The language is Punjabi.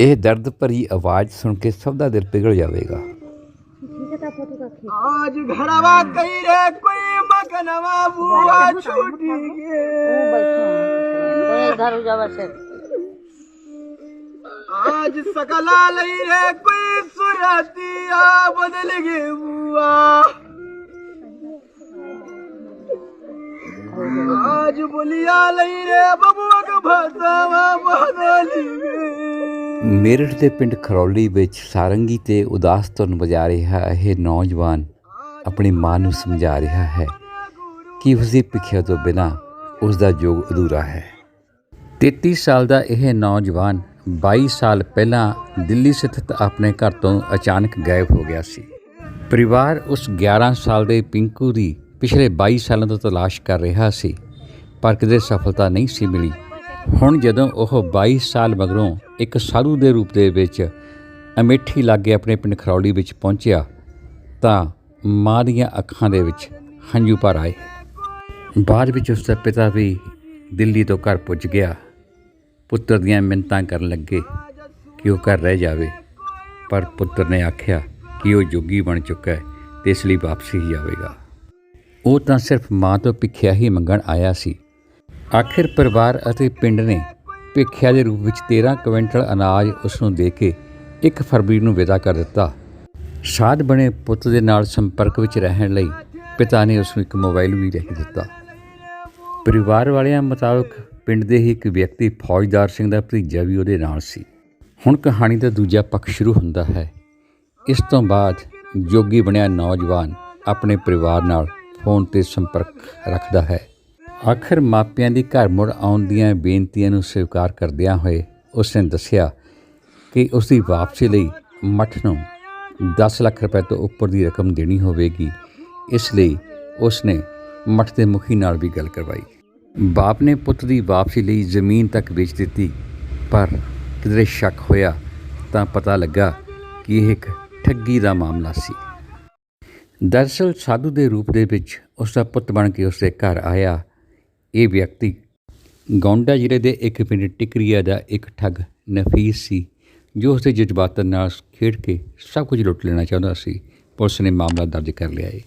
ਇਹ ਦਰਦ ਭਰੀ ਆਵਾਜ਼ ਸੁਣ ਕੇ ਸਭ ਦਾ ਦਿਲ ਪਿਘਲ ਜਾਵੇਗਾ आज घरवा कही रे कोई मकनवा बुआ छूटी गे घर जावा से आज सकला लई रे कोई सुरतिया बदल गे बुआ आज बोलिया लई रे बबुआ का भसावा बदल गे ਮੇਰਠ ਦੇ ਪਿੰਡ ਖਰੌਲੀ ਵਿੱਚ ਸਾਰੰਗੀ ਤੇ ਉਦਾਸ ਧੁਨ ਵਜਾ ਰਿਹਾ ਇਹ ਨੌਜਵਾਨ ਆਪਣੀ ਮਾਂ ਨੂੰ ਸਮਝਾ ਰਿਹਾ ਹੈ ਕਿ ਉਸ ਦੀ ਭਿੱਖਿਆ ਤੋਂ ਬਿਨਾਂ ਉਸ ਦਾ ਜੋਗ ਅਧੂਰਾ ਹੈ। 33 ਸਾਲ ਦਾ ਇਹ ਨੌਜਵਾਨ 22 ਸਾਲ ਪਹਿਲਾਂ ਦਿੱਲੀ ਸਥਿਤ ਆਪਣੇ ਘਰ ਤੋਂ ਅਚਾਨਕ ਗਾਇਬ ਹੋ ਗਿਆ ਸੀ। ਪਰਿਵਾਰ ਉਸ 11 ਸਾਲ ਦੇ ਪਿੰਕੂ ਦੀ ਪਿਛਲੇ 22 ਸਾਲਾਂ ਤੋਂ ਤਲਾਸ਼ ਕਰ ਰਿਹਾ ਸੀ, ਪਰ ਕਿਤੇ ਸਫਲਤਾ ਨਹੀਂ ਸੀ ਮਿਲੀ। ਹੁਣ ਜਦੋਂ ਉਹ 22 ਸਾਲ ਮਗਰੋਂ ਇੱਕ ਸਾਧੂ ਦੇ ਰੂਪ ਦੇ ਵਿੱਚ ਅਮੇਠੀ ਲਾਗੇ ਆਪਣੇ ਪਿੰਡ ਖਰੌਲੀ ਵਿੱਚ ਪਹੁੰਚਿਆ, ਤਾਂ ਮਾਂ ਦੀਆਂ ਅੱਖਾਂ ਦੇ ਵਿੱਚ ਹੰਝੂ ਭਰ ਆਏ। ਬਾਅਦ ਵਿੱਚ ਉਸ ਦਾ ਪਿਤਾ ਵੀ ਦਿੱਲੀ ਤੋਂ ਘਰ ਪੁੱਜ ਗਿਆ। ਪੁੱਤਰ ਦੀਆਂ ਮਿੰਤਾਂ ਕਰਨ ਲੱਗੇ ਕਿ ਉਹ ਘਰ ਰਹਿ ਜਾਵੇ। ਪਰ ਪੁੱਤਰ ਨੇ ਆਖਿਆ ਕਿ ਉਹ ਜੋਗੀ ਬਣ ਚੁੱਕਾ ਹੈ ਤੇ ਇਸ ਲਈ ਵਾਪਸੀ ਹੀ ਜਾਵੇਗਾ। ਉਹ ਤਾਂ ਸਿਰਫ ਮਾਂ ਤੋਂ ਭਿੱਖਿਆ ਹੀ ਮੰਗਣ ਆਇਆ ਸੀ। ਆਖਿਰ ਪਰਿਵਾਰ ਅਤੇ ਪਿੰਡ ਨੇ ਭਿੱਖਿਆ ਦੇ ਰੂਪ ਵਿੱਚ 13 ਕੁਇੰਟਲ ਅਨਾਜ ਉਸ ਨੂੰ ਦੇ ਕੇ 1 ਫਰਵਰੀ ਨੂੰ ਵਿਦਾ ਕਰ ਦਿੱਤਾ। ਸਾਧ ਬਣੇ ਪੁੱਤ ਦੇ ਨਾਲ ਸੰਪਰਕ ਵਿੱਚ ਰਹਿਣ ਲਈ ਪਿਤਾ ਨੇ ਉਸ ਨੂੰ ਇੱਕ ਮੋਬਾਈਲ ਵੀ ਲਿਖ ਦਿੱਤਾ। ਪਰਿਵਾਰ ਵਾਲਿਆਂ ਮੁਤਾਬਕ ਪਿੰਡ ਦੇ ਹੀ ਇੱਕ ਵਿਅਕਤੀ ਫੌਜਦਾਰ ਸਿੰਘ ਦਾ ਭਤੀਜਾ ਵੀ ਉਹਦੇ ਨਾਲ ਸੀ। ਹੁਣ ਕਹਾਣੀ ਦਾ ਦੂਜਾ ਪੱਖ ਸ਼ੁਰੂ ਹੁੰਦਾ ਹੈ। ਇਸ ਤੋਂ ਬਾਅਦ ਜੋਗੀ ਬਣਿਆ ਨੌਜਵਾਨ ਆਪਣੇ ਪਰਿਵਾਰ ਨਾਲ ਫੋਨ ਤੇ ਸੰਪਰਕ ਰੱਖਦਾ ਹੈ। ਆਖਰ ਮਾਪਿਆਂ ਦੀ ਘਰ ਮੁੜ ਆਉਣ ਦੀਆਂ ਬੇਨਤੀਆਂ ਨੂੰ ਸਵੀਕਾਰ ਕਰਦਿਆਂ ਹੋਏ ਉਸ ਨੇ ਦੱਸਿਆ ਕਿ ਉਸ ਦੀ ਵਾਪਸੀ ਲਈ ਮਠ ਨੂੰ 10 ਲੱਖ ਰੁਪਏ ਤੋਂ ਉੱਪਰ ਦੀ ਰਕਮ ਦੇਣੀ ਹੋਵੇਗੀ। ਇਸ ਲਈ ਉਸ ਨੇ ਮਠ ਦੇ ਮੁਖੀ ਨਾਲ ਵੀ ਗੱਲ ਕਰਵਾਈ। ਬਾਪ ਨੇ ਪੁੱਤ ਦੀ ਵਾਪਸੀ ਲਈ ਜ਼ਮੀਨ ਤੱਕ ਵੇਚ ਦਿੱਤੀ, ਪਰ ਕਿਧਰੇ ਸ਼ੱਕ ਹੋਇਆ ਤਾਂ ਪਤਾ ਲੱਗਾ ਕਿ ਇਹ ਇੱਕ ਠੱਗੀ ਦਾ ਮਾਮਲਾ ਸੀ। ਦਰਅਸਲ ਸਾਧੂ ਦੇ ਰੂਪ ਦੇ ਵਿੱਚ ਉਸ ਦਾ ਪੁੱਤ ਬਣ ਕੇ ਉਸ ਦੇ ਘਰ ਆਇਆ ਇਹ ਵਿਅਕਤੀ ਗੌਂਡਾ ਜ਼ਿਲ੍ਹੇ ਦੇ ਇੱਕ ਪਿੰਡ ਟਿਕਰੀਆ ਦਾ ਇੱਕ ਠੱਗ ਨਫੀਸ ਸੀ, ਜੋ ਉਸ ਦੇ ਜਜ਼ਬਾਤਾਂ ਨਾਲ ਖੇਡ ਕੇ ਸਭ ਕੁਝ ਲੁੱਟ ਲੈਣਾ ਚਾਹੁੰਦਾ ਸੀ। ਪੁਲਿਸ ਨੇ ਮਾਮਲਾ ਦਰਜ ਕਰ ਲਿਆ ਹੈ।